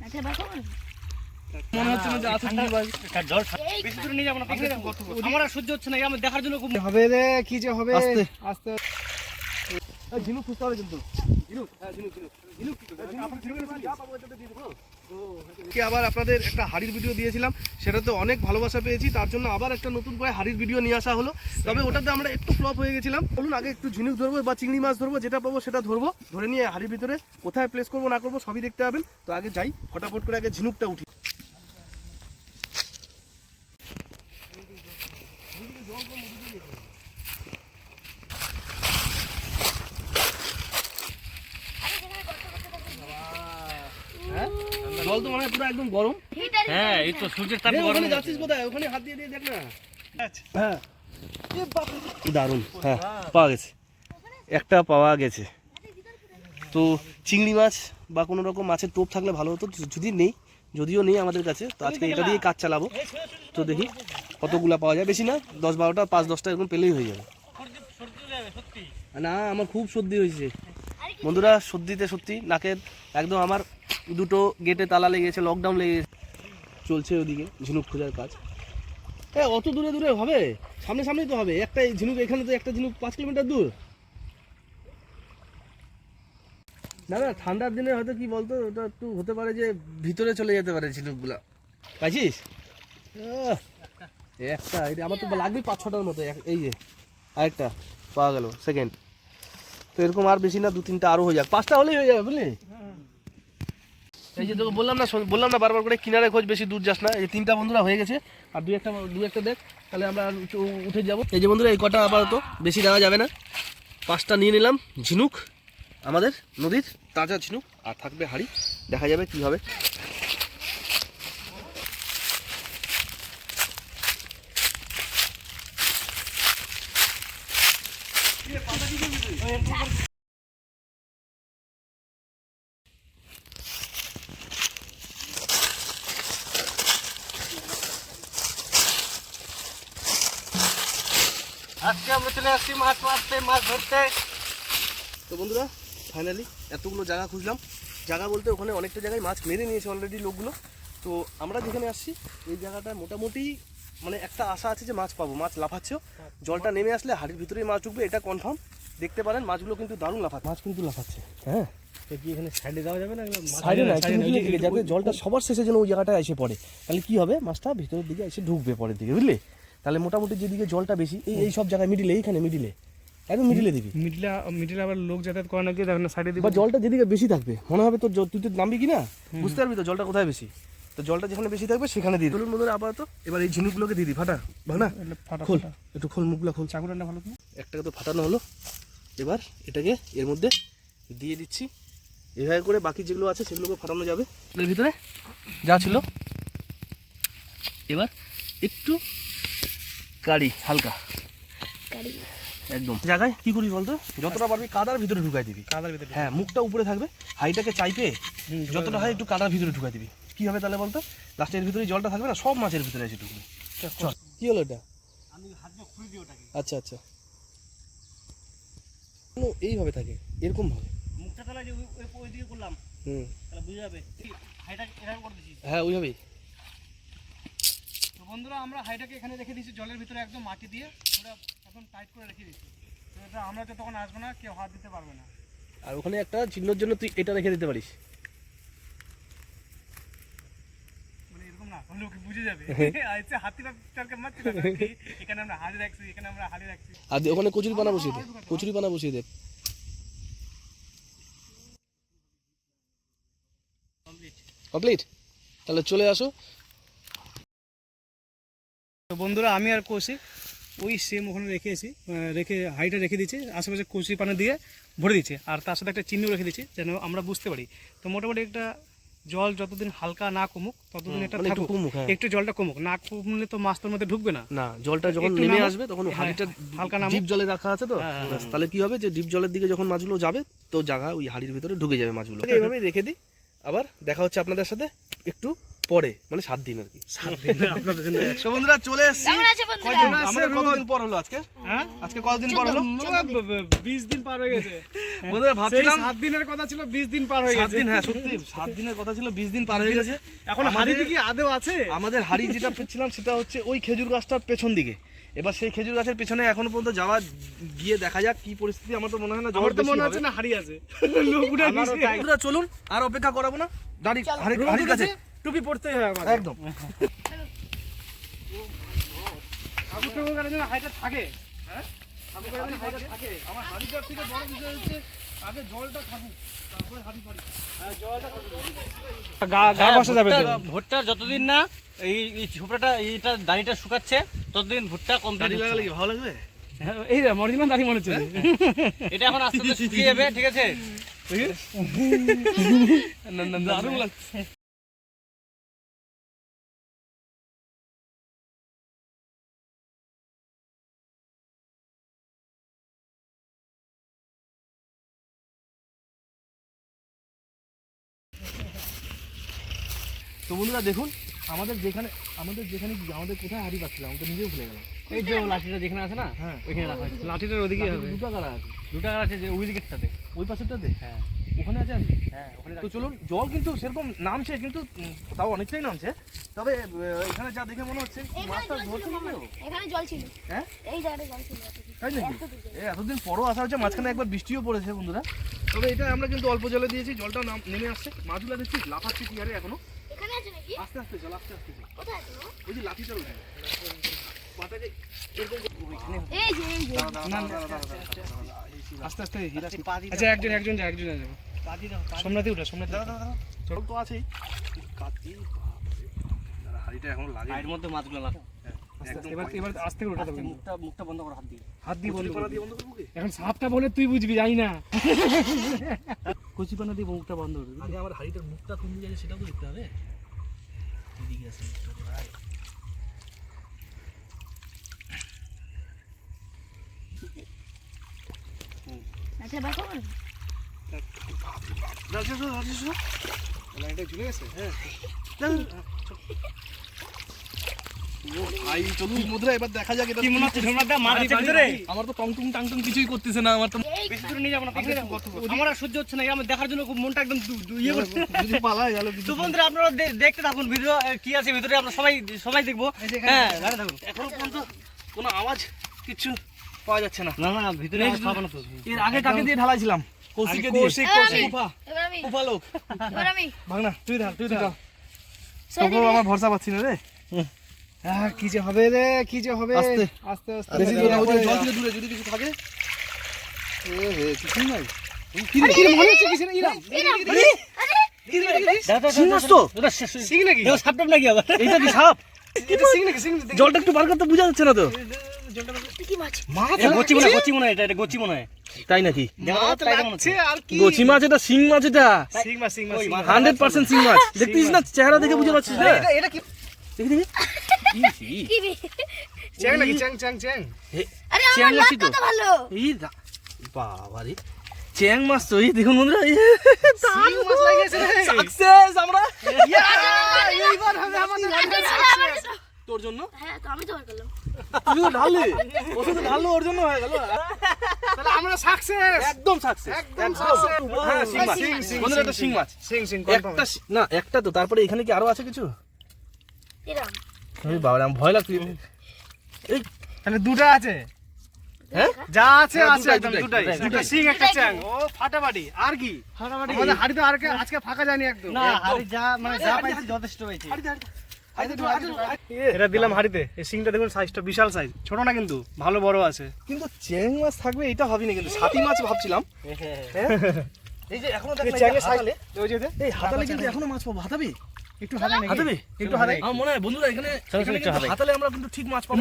আচ্ছা বাবা মনে হচ্ছে না যে আছে বেশি দূরে নিয়ে যাব না আমার আর সহ্য হচ্ছে না আমার দেখার জন্য খুব হবে রে কি যে হবে? আস্তে। আস্তে। ঝিনুক খুঁজতে হবে কিন্তু। ঝিনুক হ্যাঁ ঝিনুক ঝিনুক। ঝিনুক কি করবে? কে আবার আপনাদের একটা হাড়ির ভিডিও দিয়েছিলাম, সেটাতে অনেক ভালোবাসা পেয়েছি, তার জন্য আবার একটা নতুন করে হাড়ির ভিডিও নিয়ে আসা হলো। তবে ওটাতে আমরা একটু ফ্লপ হয়ে গেছিলাম। বলুন আগে একটু ঝিনুক ধরবো, বা চিংড়ি মাছ ধরবো, যেটা পাবো সেটা ধরবো। ধরে নিয়ে হাড়ির ভিতরে কোথায় প্লেস করব, না করব, সবই দেখতে পাবেন। তো আগে যাই, ফটাফট করে আগে ঝিনুকটা উঠি হ্যাঁ জল একদম গরম? হ্যাঁ এই তো সূর্যের তাপ গরম ওখানে। যাচ্ছিস কোথায় ওখানে হাত দিয়ে দিয়ে দেখ না। হ্যাঁ। দারুণ। হ্যাঁ পাওয়া গেছে। একটা পাওয়া গেছে। তো চিংড়ি মাছ বা কোনো রকম মাছের টোপ থাকলে ভালো হতো যদি নেই যদিও নেই আমাদের কাছে তো আজকে এটা দিয়ে কাজ চালাবো। তো দেখি কতগুলা পাওয়া যায়। বেশি না দশ বারোটা পাঁচ দশটা এরকম পেলেই হয়ে যাবে। না আমার খুব সর্দি হয়েছে। বন্ধুরা সর্দিতে সত্যি নাকের একদম আমার দুটো গেটে তালা লেগেছে লকডাউন লেগে গেছে। চলছে ওদিকে ঝিনুক খোঁজার কাজ। হ্যাঁ অত দূরে দূরে হবে? সামনে সামনেই তো হবে। একটা ঝিনুক, এখানে তো একটা ঝিনুক পাঁচ কিলোমিটার দূর। না না, ঠান্ডার দিনে হয়তো কি বলতো, ওটা একটু হতে পারে যে ভিতরে চলে যেতে পারে ঝিনুকগুলা। পাইছিস? একটা আমার তো লাগবে পাঁচ ছটার মতো এই যে, আরেকটা, পাওয়া গেল সেকেন্ড তো এরকম আর বেশি না দু তিনটা আরও হয়ে যাক। পাঁচটা হলেই হয়ে যাবে, বুঝলি? এই যে তোকে বললাম না বললাম না বারবার করে, কিনারে খোঁজ, বেশি দূর যাস না। এই তিনটা বন্ধুরা হয়ে গেছে, আর দু একটা দু একটা দেখ, তাহলে আমরা উঠে- যাব। এই যে বন্ধুরা, এই কটা আপাতত, বেশি নেওয়া যাবে না। পাঁচটা নিয়ে নিলাম, ঝিনুক, আমাদের নদীর, তাজা ঝিনুক, আর থাকবে হাড়ি। দেখা যাবে কি হবে আজকে আমরা চলে আসছি মাছ মারতে মাছ ধরতে। তো বন্ধুরা ফাইনালি এতগুলো জায়গা খুঁজলাম। জায়গা বলতে ওখানে অনেকটা জায়গায় মাছ মেরে নিয়েছে অলরেডি লোকগুলো। তো আমরা যেখানে আসছি এই জায়গাটা মোটামুটি মানে একটা আশা আছে যে মাছ পাবো মাছ লাফাচ্ছেও। জলটা নেমে আসলে হাড়ির ভিতরেই মাছ ঢুকবে এটা কনফার্ম দেখতে পারেন মাছগুলো কিন্তু দারুণ লাফাচ্ছে মাছ কিন্তু লাফাচ্ছে হ্যাঁ। কি এখানে সাইডে যাওয়া যাবে না সাইডে না একটু মিডিলে দিকে যাতে জলটা সবার শেষে যেন ওই জায়গাটায় এসে পড়ে। তাহলে কি হবে মাছটা ভিতরের দিকে এসে ঢুকবে পরের দিকে বুঝলি? তাহলে মোটামুটি যেদিকে জলটা বেশি এই এই সব জায়গায় মিডিলে এইখানে মিডিলে একদম মিডিলে দিবি। মিডলে মিডলে আবার লোক যাতায়াত করে না গিয়ে দেখো না সাইডে বা জলটা যেদিকে বেশি থাকবে মনে হবে তোর তুই তো নামবি কি না বুঝতে পারবি তো জলটা কোথায় বেশি। তো জলটা যেখানে বেশি থাকবে সেখানে দিয়ে চলুন বন্ধুরা আপাতত এবার এই ঝিনুকগুলোকে দিয়ে দিই ফাটা। ভাঙা ফাটা খোল। একটু খোল মুখগুলো খোল। চাকুটা না ভালো তো একটাকে তো ফাটানো হলো। এবার এটাকে এর মধ্যে দিয়ে দিচ্ছি। এভাবে করে বাকি যেগুলো আছে সেগুলোকে ফাটানো যাবে। এর ভিতরে যা ছিল। এবার একটু কারি হালকা। একদম। জায়গায় কি করি বলতো? যতটা পারবি কাদার ভিতরে ঢুকাই দিবি। কাদার ভিতরে হ্যাঁ মুখটা উপরে থাকবে হাইটাকে চাইপে যতটা হয় একটু কাদার ভিতরে ঢুকাই দিবি। কি হবে তাহলে বলতো? লাস্টের ভিতরে জলটা থাকবে না সব মাছের ভিতরে এসে ঢুকবে। কি হলো এটা? আচ্ছা আচ্ছা। ও, এইভাবে থাকে এরকম ভাবে। মুখটা তাহলে যে ওই- ওই- ওই দিকে করলাম। হুম। তাহলে বুঝে যাবে। হাইটা এরকম করে দিছি হ্যাঁ ওইভাবেই। বন্ধুরা আমরা হাইটাকে এখানে রেখে দিয়েছি জলের ভিতরে একদম মাটি দিয়ে। পুরো একদম টাইট করে রেখে দিয়েছি। তো এটা আমরা তো তখন আসব না কেউ হাত দিতে পারবে না। আর ওখানে একটা চিহ্নর জন্য তুই এটা রেখে দিতে পারিস। মানে এরকম না লোক বুঝে যাবে। হাতিটা টারকে মারছি এখানে আমরা হাড়ি রাখছি এখানে আমরা হাড়ি রাখছি। আর ওখানে কচুরি পানা বসিয়ে দে কচুরি পানা বসিয়ে দে। কমপ্লিট তাহলে চলে আসো। তো বন্ধুরা আমি আর কৌশিক ওই সেম ওখানে রেখে এসি রেখে হাইটা রেখে দিচ্ছি আশেপাশে কচি পানা দিয়ে ভরে দিচ্ছি আর তার সাথে একটা চিহ্ন রেখে দিচ্ছি যেন আমরা বুঝতে পারি। তো মোটামুটি একটা জল যতদিন হালকা না কমুক ততদিন এটা মানে থাকুক। কমুক, হ্যাঁ। একটু জলটা কমুক না কমলে তো মাছ তোর মধ্যে ঢুকবে না। না জলটা যখন নেমে আসবে তখন হ্যাঁ, হাড়িটা হালকা না ডিপ জলে রাখা আছে তো? হ্যাঁ, তাহলে কি হবে যে ডিপ জলের দিকে যখন মাছগুলো যাবে তো জায়গা ওই হাড়ির ভিতরে ঢুকে যাবে মাছগুলো। এইভাবেই রেখে দিই আবার দেখা হচ্ছে আপনাদের সাথে একটু পরে মানে সাত দিন আর কি। আপনাদের জন্য তো বন্ধুরা চলে এসেছি আমাদের? কতদিন পর হলো আজকে? হ্যাঁ? আজকে কতদিন পর হলো? বিশ দিন পার হয়ে গেছে। বন্ধুরা ভাবছিলাম সাত দিনের কথা ছিল বিশ দিন পার হয়ে সাত দিন হ্যাঁ সত্যি। সাত দিনের কথা ছিল বিশ দিন পার হয়ে গেছে। এখন আমাদের- হাড়িতে কি আদেও আছে? আমাদের হাড়ি যেটা পেয়েছিলাম সেটা হচ্ছে ওই খেজুর গাছটার পেছন দিকে। এবার সেই খেজুর গাছের পেছনে এখনও পর্যন্ত যাওয়া গিয়ে দেখা যাক কি পরিস্থিতি। আমার তো মনে হয় না তো মনে। হচ্ছে না হাড়ি আছে। গেছে। চলুন আর অপেক্ষা করাবো না। দাঁড়ি হাড়ি- রোদ হাড়ির কাছে। টুপি পড়তেই হবে আমার একদম। ঠাকুর ঠাকুর কাটার জন্য হাইটা থাকে। হ্যাঁ? ঠাকুর কাটার জন্য হাইটা থাকে। আমার হাড়িটার থেকে বড় বিষয় হচ্ছে আগে জলটা থাকুক তারপরে হাড়ি পাড়ি গা গা বসা যাবে তো ভুট্টা- ভুট্টা যতদিন না এই এই ছোপড়াটা এইটা দাড়িটা শুকাচ্ছে ততদিন ভুট্টা কমপ্লিট লাগালে কি ভালো লাগবে? হ্যাঁ, এই রে মরিমান দাঁড়ি মনে হচ্ছে। এটা এখন আস্তে আস্তে শুকিয়ে যাবে ঠিক আছে? না না দারুণ লাগছে। বন্ধুরা দেখুন আমাদের যেখানে আমাদের যেখানে কি আমাদের কোথায় হাড়ি পাচ্ছিলাম আমি তো নিজেও ভুলে গেলাম। এই যে লাঠিটা যেখানে আছে না হ্যাঁ। ওইখানে রাখা হয়েছে। লাঠিটার ওদিকেই হবে। দুটো আছে। দুটা আছে যে ওই দিকেরটাতে। ওই পাশেরটাতে? হ্যাঁ। ওখানে আছে আমি? হ্যাঁ ওখানে তো চলুন জল কিন্তু সেরকম নামছে কিন্তু তাও অনেকটাই নামছে। তবে এখানে যা দেখে মনে হচ্ছে মাছটা জল ধরছে ছিল না এখানে জল ছিল। হ্যাঁ? এই জায়গাটায় জল ছিল। তাই নাকি। এতদিন পরও আসা হচ্ছে মাঝখানে একবার বৃষ্টিও পড়েছে বন্ধুরা। তবে এটা আমরা কিন্তু অল্প জলে দিয়েছি জলটা নাম নেমে আসছে। মাছগুলো দেখছি লাফাচ্ছে কি আরে এখনও? আছে আস্তে আস্তে চল আস্তে আস্তে চল। কোথায় ওই যে ছিল। আস্তে আচ্ছা একজন একজন যা একজন সোমনাথে উঠা সোমনাথে তো আছেই। এখন লাগে। পায়ের মধ্যে মাছগুলো লাগা এবার এবার আস্তে করে উঠাতে মুখটা মুখটা বন্ধ করো হাত দিয়ে। হাত দিয়ে বন্ধ কচি পানা করে দিয়ে বন্ধ করব কি? এখন সাপটা বলে তুই বুঝবি জানি না। কচি পানা দিয়ে মুখটা বন্ধ করে দিবি। আমার হাড়িটার মুখটা কোন দিকে আছে সেটাও তো দেখতে হবে এদিকে আছে মুখটা ভাই। আচ্ছা। লাইনটা ঝুলে গেছে? চল। মুদ্রা, এবার দেখা যাক এটা কি মনে হচ্ছে সোমনাথ দা মাছ আরে দিতে জানি ভিতরে? আমার তো টংটুং টাংটুং কিছুই করতেছে না আমার তো বেশি দূরে নিয়ে যাব না পিছনে আমার আর সহ্য হচ্ছে না আমার দেখার জন্য খুব মনটা একদম দু- দু- ইয়ে করছে যদি পালা গেল তো বন্ধুরা আপনারা দেখতে থাকুন ভিডিও কি আছে ভিতরে আমরা সবাই সবাই দেখব। হ্যাঁ দাঁড়া থাকুন। এখনও পর্যন্ত কোনো আওয়াজ কিছু পাওয়া যাচ্ছে না। না না ভিতরে পাবো না তো। এর আগে কাকে দিয়ে ঢালাইছিলাম? কৌশিককে দিয়ে? কৌশিক, এবার উফা উফা লোক। এবার আমি। ভাগনা তুই ঢাল তুই ঢাল তবুও আমার ভরসা পাচ্ছি না রে। কি যে হবে রে কি যে হবে? আস্তে। আস্তে আস্তে। বেশি দূরে ওই জল থেকে দূরে যদি কিছু থাকে। এ হে কিছুই নাই। কি রে, কি রে, মনে হচ্ছে কিছু না, ইরা। শিং মাছ তো? সিং নাকি? সাপটাপ নাকি আবার? এইটা কি সাপ? এটা সিং নাকি? সিং জলটা একটু বার করতে বোঝা যাচ্ছে না তো। কি মাছ? মাছ? এটা গচি গচি? এটা এটা গচি তাই নাকি? মাছ এটা শিং মাছ এটা। সিং মাছ সিং মাছ ওই সিং মাছ। মাছ। হান্ড্রেড পার্সেন্ট শিং মাছ। না চেহারা দেখে বুঝতে পারছিস না। এটা এটা কি দেখি দেখি চ্যাং নাকি চ্যাং চ্যাং চ্যাং আরে চ্যাং আমার তো। ভালো এই বাবা রে চ্যাং মাছ তো এই দেখুন বন্ধুরা সিং মাছ লাগিয়েছে সাকসেস আমরা এইবার হবে আমাদের তোর জন্য হ্যাঁ তো আমি তো করলাম তুই তো ঢাললি ও তো ঢাললো ওর জন্য হয়ে গেল তাহলে আমরা সাকসেস একদম সাকসেস একদম success। হ্যাঁ শিং মাছ শিং, শিং, বন্ধুরা শিং মাছ সিং সিং একটা না একটা তো তারপরে এখানে কি আরও আছে কিছু এরম আমি বাবা আমার ভয় লাগছে। এই তাহলে দুটো আছে। হ্যাঁ? যা আছে হ্যাঁ, আছে একদম দুটাই, দুটাই। দুটাই, দুটো সিং একটা চ্যাং। ও ফাটাফাটি। আর কি? ফাটাফাটি। আমাদের হাড়িতে আর আজকে ফাঁকা যায়নি একদম। না হাড়ি যা মানে যা পাইছি যথেষ্ট পাইছি এটা দিলাম হাড়িতে। এই সিংটা দেখুন সাইজটা বিশাল সাইজ ছোট না কিন্তু ভালো বড় আছে। কিন্তু চ্যাং মাছ থাকবে এটা হবে না কিন্তু। সাতি মাছ ভাবছিলাম। হ্যাঁ? এই যে এখনও দেখ না, এই যে চ্যাংয়ের সাইজ ওই যে। এই হাতালে কিন্তু এখনও মাছ পাবো। হাতাবি? একটু হাতে নাকি একটু হাতে আমার মনে হয় বন্ধুরা এখানে এখানে কিন্তু হাতালে আমরা কিন্তু ঠিক মাছ পাবো।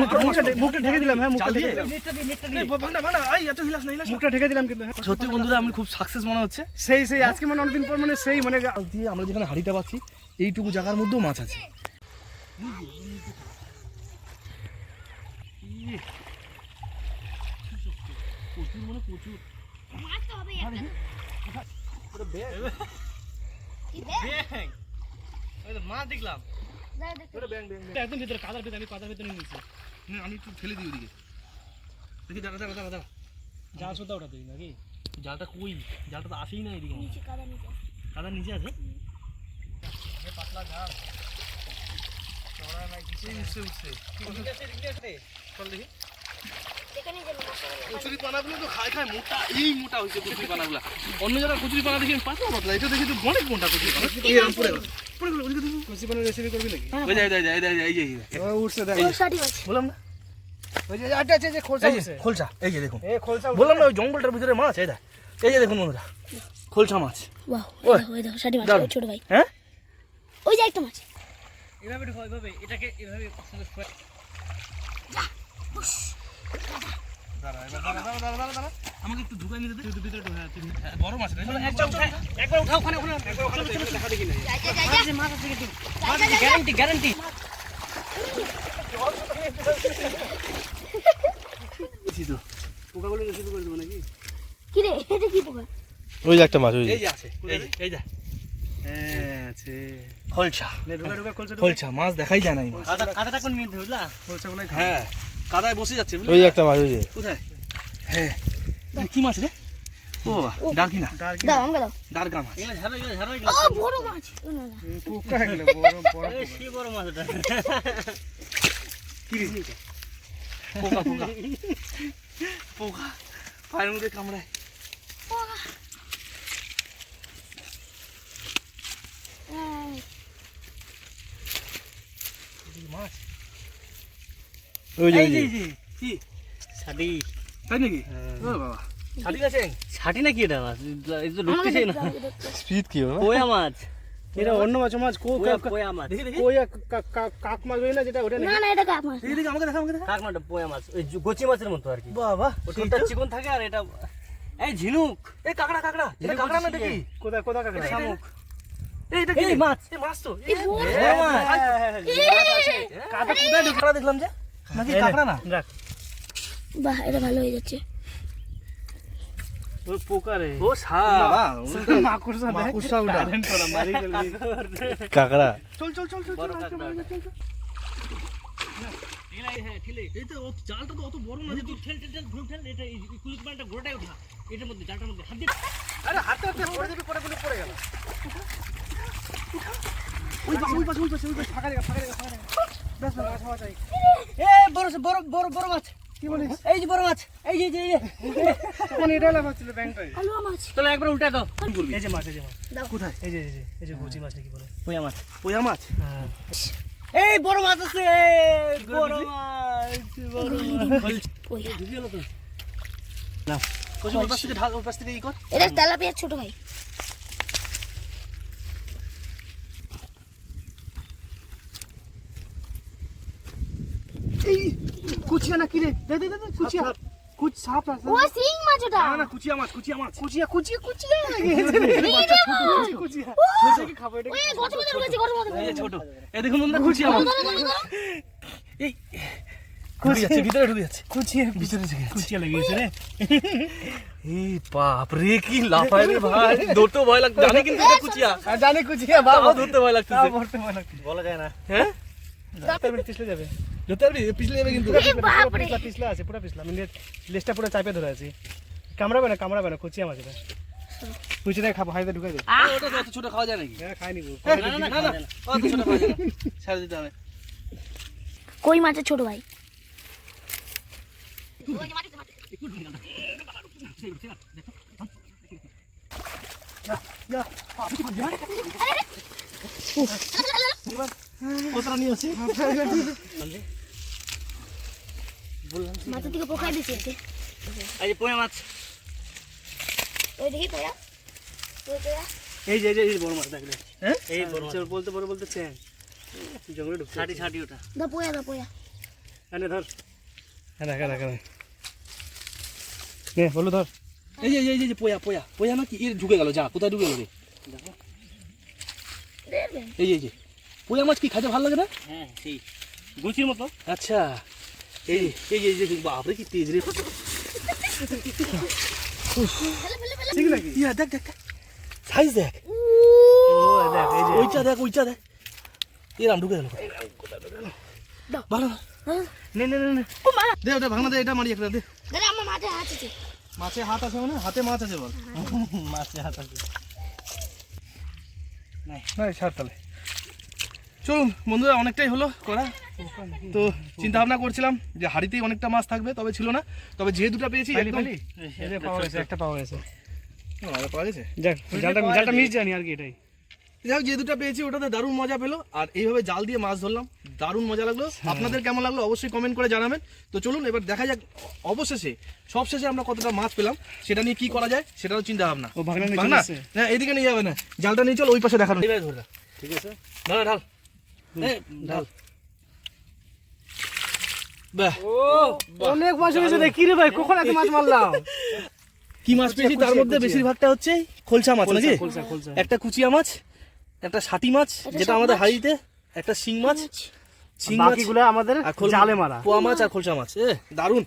মুখটা ঢেকে দিলাম হ্যাঁ মুখটা ঢেকে দিলাম। এই ভাগনা ভাগনা এত হিলাস না হিলাস। মুখটা ঢেকে দিলাম কিন্তু হ্যাঁ। সত্যি বন্ধুরা আমি খুব সাকসেস মনে হচ্ছে। সেই সেই আজকে মানে অনেকদিন পর মানে সেই মানে দিয়ে আমরা যেখানে হাড়িটা পাচ্ছি এইটুকু জায়গার মধ্যেও মাছ আছে। মাছ তো হবে একটা কি বে মাছ দেখলাম যা দেখতে একদম ভিতরে কাদার ভিতরে আমি কাদার ভিতরে নিয়েছি হুম, আমি একটু ঠেলে দিই ওদিকে দেখি দাঁড়া দাঁড়া দাঁড়া দাঁড়া জাল সুদ্ধা ওটা তুই নাকি জালটা কই জালটা তো আসেই না এদিকে নিচে কাদা নিচে কাদার নিচে আছে এখানে যে মশলা কচুরি পানাগুলো তো খাই খাই মোটা এই মোটা হয়েছে কচুরি পানাগুলো। অন্য জায়গায় কচুরি পানা দেখি পাতলা পাতলা। এটা দেখি তো অনেক মোটা কচুরি পানা। এরকম পড়ে গেল। পড়ে গেল ওদিকে দেখো। কচি পানের রেসিপি করবি নাকি? ওই যে, এই যে, এই এই এই এই। উঠছে দেখ আছে। বললাম না? ওই যে আচ্ছা আচ্ছা যে খোলসা এই খোলসা। এই যে দেখুন। এ খোলসা বললাম না ওই জঙ্গলটার ভিতরে মাছ এই দেখ। এই যে দেখুন বন্ধুরা খোলসা মাছ। বাহ ওই। ওই দেখো সাটি মাছ ছোট ভাই। হ্যাঁ? ওই যে একটা মাছ। এভাবে এভাবে। এটাকে এভাবে দাঁড়া আমাকে একটু ঢুকাই নিতে দে। ভিতরে ঢোকা হ্যাঁ, মাছ একবার উঠা ওখানে ওখানে একবার ওখানে দেখা দেখি না যা যা যা যা। মাছ আছে কিন্তু। যা, যা, যা। গ্যারান্টি গ্যারান্টি পোকাগুলো রেসিপি করে দেবো নাকি? কি রে? এটা কি পোকা? ওই যে একটা মাছ ওই এই যে আছে এই যে এই যে। হ্যাঁ আছে। খোলসা। নে ঢোকা ঢোকা খোলসা ঢোকা। মাছ দেখাই যায় না এই মাছ। কোন মিনিট হ্যাঁ। কাদায় বসে যাচ্ছে ওই একটা মাছ ওই যে। কোথায়? হ্যাঁ কি মাছ রে? ও ডাকি না ডার্ক দাও আমাকে দাও। ডারগা মাছ। এগুলো ঝাড়ো এগুলো ঝাড়ো ও বড় মাছ। পোকা এগুলো বড় বড় এগুলো সে বড় মাছ ওটা। কি রে? পোকা পোকা। পোকা পায়ের মধ্যে কামড়ায়। মাছ। ওই যে কি? ছাটি তাই নাকি? ও বাবা। আছে ছাটি নাকি এটা মাছ এই তো না। স্পিড কি হবে মাছ। এটা অন্য মাছ মাছ কো মাছ। দেখি কাক মাছ ওই না যেটা ওটা না না এটা কাপ মাছ। দেখি আমাকে দেখা আমাকে দেখা। কাক মাছ পোয়া মাছ। ওই গচি মাছের মতো আর কি। বাবা ওটা চিকন থাকে আর এটা এই ঝিনুক। এই কাকড়া কাকড়া। এটা কাকড়া না দেখি? কোথায় কোথায় কাকা এটা শামুক। এই কি? মাছ। এই মাছ তো। এই বড় পোয়া মাছ। কাকড়া কোথায় ঢুকড়া দেখলাম যে? নাকি কাকড়া না? দেখ বাহ এটা ভালো হয়ে যাচ্ছে। ওই পোকা রে। ও মাকুরসা দেখ। মাকুড়সা ওটা। মারি কাঁকড়া। চল চল চল চল ফাঁকা জায়গা ফাঁকা জায়গা ফাঁকা জায়গা বেশ বেশ মাছ মাছ চাই এ বড় বড় বড় বড় মাছ। কি বলিস? এই যে বড় মাছ এই যে এই যে, এই যে। তখন এটা লাগাচ্ছিল ব্যাংকটাই মাছ। চলো একবার উল্টা দাও। এই যে মাছ এই যে মাছ। কোথায়? এই যে এই যে এই যে গুচি মাছ নাকি বলে। পোয়া মাছ। পোয়া মাছ? হ্যাঁ। এই বড় মাছ আছে। বড় মাছ বড় মাছ। ওই কচু ওই পাশ থেকে ঢাল ওই পাশ থেকে ই কর। এটা তেলাপিয়া ছোট ভাই এই কুচিয়া না কিরে দে দে দে কুচিয়া। কুচ সাপ আছে ও সিং মাছ ওটা না না কুচিয়া মাছ কুচিয়া মাছ। কুচিয়া কুচিয়া কুচিয়া। কুচিয়া কুচিয়া কি খাব এটা ওই গছ মধ্যে ঢুকেছে গছ মধ্যে এই ছোট। এই দেখুন বন্ধুরা কুচিয়া মাছ। এই ঢুকে যাচ্ছে ভিতরে ঢুকে যাচ্ছে। কুচিয়া। ভিতরে ঢুকে কুচিয়া লেগে গেছে রে। এই বাপ রে কি লাফায় রে ভাই। ধরতে ভয় লাগছে। জানি কিন্তু এটা কুচিয়া। আর জানি কুচিয়া বাবা। ধরতে ভয় লাগছে বলা যায় না হ্যাঁ? ডাক্তার যাবে। ধরতে পিছলে যাবে কিন্তু পিছলা পিছলা আছে পুরো পিছলা আমি লেজটা পুরো চাপে ধরে আছি কামড়াবে না কামড়াবে না কুচিয়া মাছ এটা কুচিয়া খাব হাইতে ঢুকাই দে ওটা তো অত ছোট খাওয়া যায় নাকি হ্যাঁ খাই নিবো না না না না অত ছোট খাওয়া যায় না ছেড়ে দিতে হবে কই মাছের ছোট ভাই কতটা নিয়ে আসি? দিকে পোকাই দিচ্ছে এতে। এই যে পোয়া মাছ। ওই দেখি পোয়া। এই যে এই বড় মাছ দেখলে হ্যাঁ? এই বড় মাছ। বলতে বড় বলতে চ্যাং জঙ্গলে ঢুকছে? ছাটি ছাটি ওটা। দা পোয়া দা পোয়া। এনে ধর। এনে এনে এনে নে বলো ধর। এই যে এই যে পোয়া পোয়া। পোয়া না কি? এর ঢুকে গেল যা কোথায় ঢুকে গেল রে? এই যে। পোয়া মাছ কি খাইতে ভালো লাগে না? হ্যাঁ সেই গুচির মতো। আচ্ছা। এই এই যে এই যে বাপরে কি তেজ রে। ঠিক নাকি? ইয়া দেখ দেখ দেখ। সাইজ দেখ। ও দেখ এই যে। ওইটা দেখ ওইটা দেখ। এরাম ঢুকে গেল। ভালো হ্যাঁ। নে নে নে নে। ও মা দে ওটা ভাঙনা দে এটা মারি একটা দে। দাদা আমার মাঠে হাত আছে। মাছে হাত আছে মানে? হাতে মাছ আছে বল। মাছে হাত আছে। না ছাড় তাহলে। চলুন বন্ধুরা অনেকটাই হলো করা। তো চিন্তা ভাবনা করছিলাম যে হাড়িতেই অনেকটা মাছ থাকবে তবে ছিল না। তবে যে দুটো পেয়েছি একটা পাওয়া গেছে পাওয়া গেছে। যাক জালটা জালটা মিস জানি আর কি এটাই। যাই যে দুটো পেয়েছি ওটাতে দারুণ মজা পেল। আর এইভাবে জাল দিয়ে মাছ ধরলাম দারুণ মজা লাগল। আপনাদের কেমন লাগল অবশ্যই কমেন্ট করে জানাবেন। তো চলুন এবার দেখা যাক অবশেষে সবশেষে আমরা কতটা মাছ পেলাম সেটা নিয়ে কি করা যায় সেটাও চিন্তা ভাবনা নিয়ে। না এদিকে যাবে না। জালটা নিয়ে চল ওই পাশে দেখানো। ঠিক আছে ঢাল। ঢাল। অনেক মাছ হয়েছে রে কি রে ভাই কখন এত মাছ মারলাম? কি মাছ পেয়েছি তার মধ্যে বেশিরভাগটা হচ্ছে খোলসা মাছ নাকি? একটা কুচিয়া মাছ একটা ষাটি মাছ যেটা আমাদের হাড়িতে একটা শিং মাছ। শিং মাছ আমাদের আর জালে মারা। পোয়া মাছ আর খোলসা মাছ। এ দারুণ।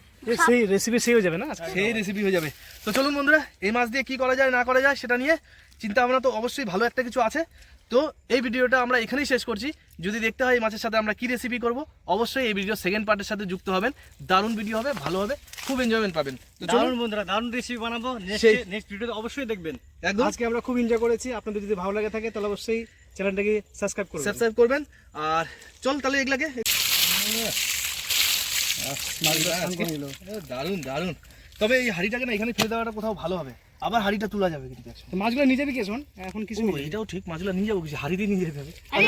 সেই রেসিপি সেই হয়ে যাবে না সেই রেসিপি হয়ে যাবে। তো চলুন বন্ধুরা এই মাছ দিয়ে কি করা যায় না করা যায় সেটা নিয়ে চিন্তা ভাবনা তো অবশ্যই ভালো একটা কিছু আছে। তো এই ভিডিওটা আমরা এখানেই শেষ করছি। যদি দেখতে হয় এই মাছের সাথে আমরা কি রেসিপি করব অবশ্যই এই ভিডিও সেকেন্ড পার্টের সাথে যুক্ত হবেন। দারুণ ভিডিও হবে ভালো হবে খুব এনজয়মেন্ট পাবেন। চলুন দারুণ বন্ধুরা দারুণ রেসিপি বানাবো। নেক্সট ভিডিওতে অবশ্যই দেখবেন। একদম। আজকে আমরা খুব এনজয় করেছি। আপনাদের যদি ভালো লাগে থাকে তাহলে অবশ্যই চ্যানেলটাকে সাবস্ক্রাইব করবেন। সাবস্ক্রাইব করবেন। আর চল তাহলে এগুলাকে দারুণ দারুণ। তবে এই হাড়িটাকে না এখানে ফেলে দেওয়াটা কোথাও ভালো হবে। আবার হাড়িটা তোলা যাবে কিন্তু একসাথে। মাছগুলো নিয়ে যাবে কি এখন এখন কিছু এটাও ঠিক মাছগুলো নিয়ে যাব কিছু হাড়িতে নিয়ে যেতে হবে। আরে,